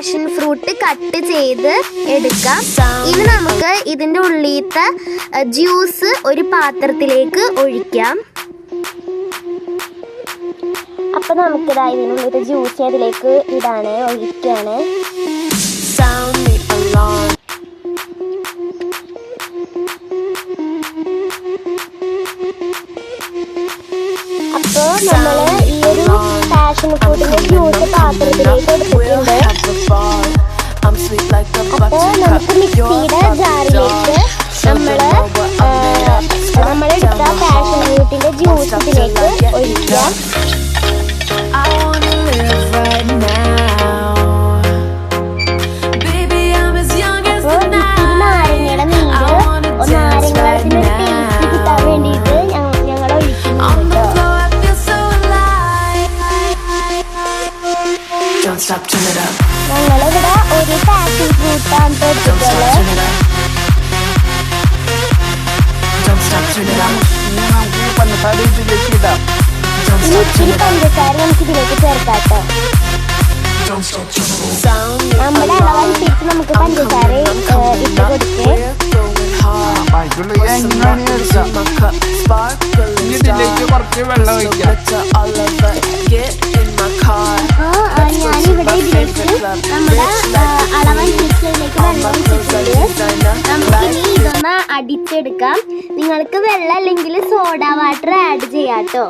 Passion fruit cut ചെയ്ത് എടുക്കാം. ഇനി നമുക്ക് ഇതിന്റെ ഉള്ളിലത്തെ ജ്യൂസ് ഒരു പാത്രത്തിലേക്ക് ഒഴിക്കാം. അപ്പൊ നമുക്കിതാ ഇതിനുള്ളിലത്തെ ജ്യൂസ് അതിലേക്ക് ഇടാണ് ഒഴിക്കാണ് അപ്പോൾ നമ്മൾ പാഷൻ ഫ്രൂട്ടിന്റെ ജ്യൂസ് പാത്രത്തിലേക്ക് എടുത്തിട്ടുണ്ട് അപ്പോൾ നമുക്ക് മിക്സിയുടെ ജാറിലേക്ക് stop, turn it up. Sound the നമ്മുടെ അളവനുസരിച്ച് നമുക്ക് പഞ്ചസാര ഇട്ട് കൊടുത്ത് We're going hard. മൂടിയിട്ടെടുക്കാം നിങ്ങൾക്ക് വെള്ളം അല്ലെങ്കിൽ സോഡ വാട്ടർ ആഡ് ചെയ്യാട്ടോ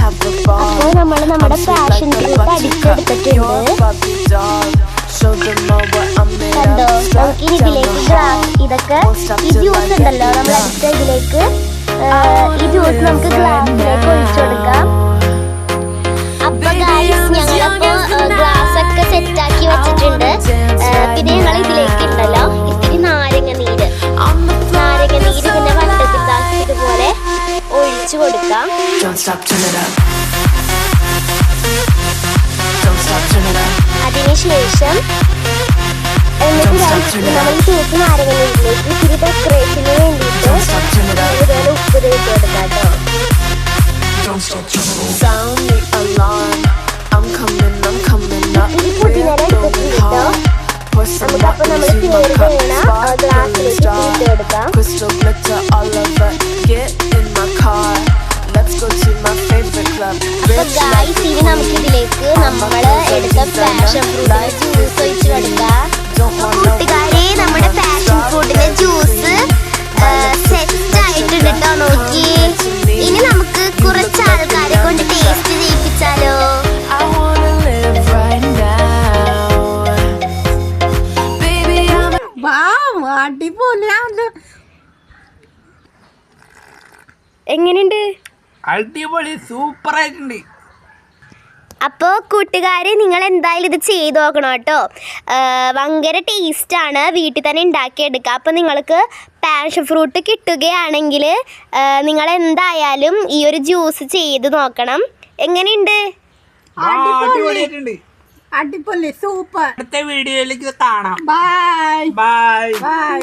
കേട്ടോ അപ്പോൾ നമ്മൾ നമ്മുടെ പാഷൻ ഇതൊക്കെ ഈ ജ്യൂസ് ഉണ്ടല്ലോ നമ്മൾ അടുത്ത ഇതിലേക്ക് ഈ ജ്യൂസ് നമുക്ക് ഗ്ലാസിലേക്ക് ഒഴിച്ചെടുക്കാം. ഞങ്ങളപ്പോ ഗ്ലാസ് ഒക്കെ സെറ്റ് ആക്കി വെച്ചിട്ടുണ്ട് പിന്നെ ഞങ്ങൾ ഇതിലേക്ക് ഉണ്ടല്ലോ ഇത്തിരി നാരങ്ങ നീര് നാരങ്ങ നീര് ഇതുപോലെ ഒഴിച്ചു കൊടുക്കാം. അതിനുശേഷം എന്നിട്ട് നമ്മൾ തൂക്ക് നാരങ്ങ നീരിലേക്ക് ഇത്തിരി കൊടുക്കാം Crystal glitter all over. Get in my car. Let's go to my favorite club. അപ്പൊ Rich like ഗായ്സ് ഇനി നമുക്ക് ഇതിലേക്ക് നമ്മള് എടുത്ത പാഷൻ ഫ്രൂട്ടിന്റെ ജ്യൂസ് ഒഴിച്ച് കൊടുക്കാം don't want no കൂട്ടുകാരെ അടിപൊളിയാണ് എങ്ങനെയുണ്ട്? അടിപൊളി സൂപ്പർ ആയിട്ടുണ്ട്. അപ്പോൾ കൂട്ടുകാർ നിങ്ങൾ എന്തായാലും ഇത് ചെയ്ത് നോക്കണം കേട്ടോ. ഭയങ്കര ടേസ്റ്റാണ് വീട്ടിൽ തന്നെ ഉണ്ടാക്കിയെടുക്കുക. അപ്പോൾ നിങ്ങൾക്ക് പാഷൻ ഫ്രൂട്ട് കിട്ടുകയാണെങ്കിൽ നിങ്ങൾ എന്തായാലും ഈ ഒരു ജ്യൂസ് ചെയ്ത് നോക്കണം. എങ്ങനെയുണ്ട്? അടിപൊളിയായിട്ടുണ്ട് അടിപൊളി സൂപ്പർ. അടുത്ത വീഡിയോയിലേക്ക് കാണാം. Bye bye bye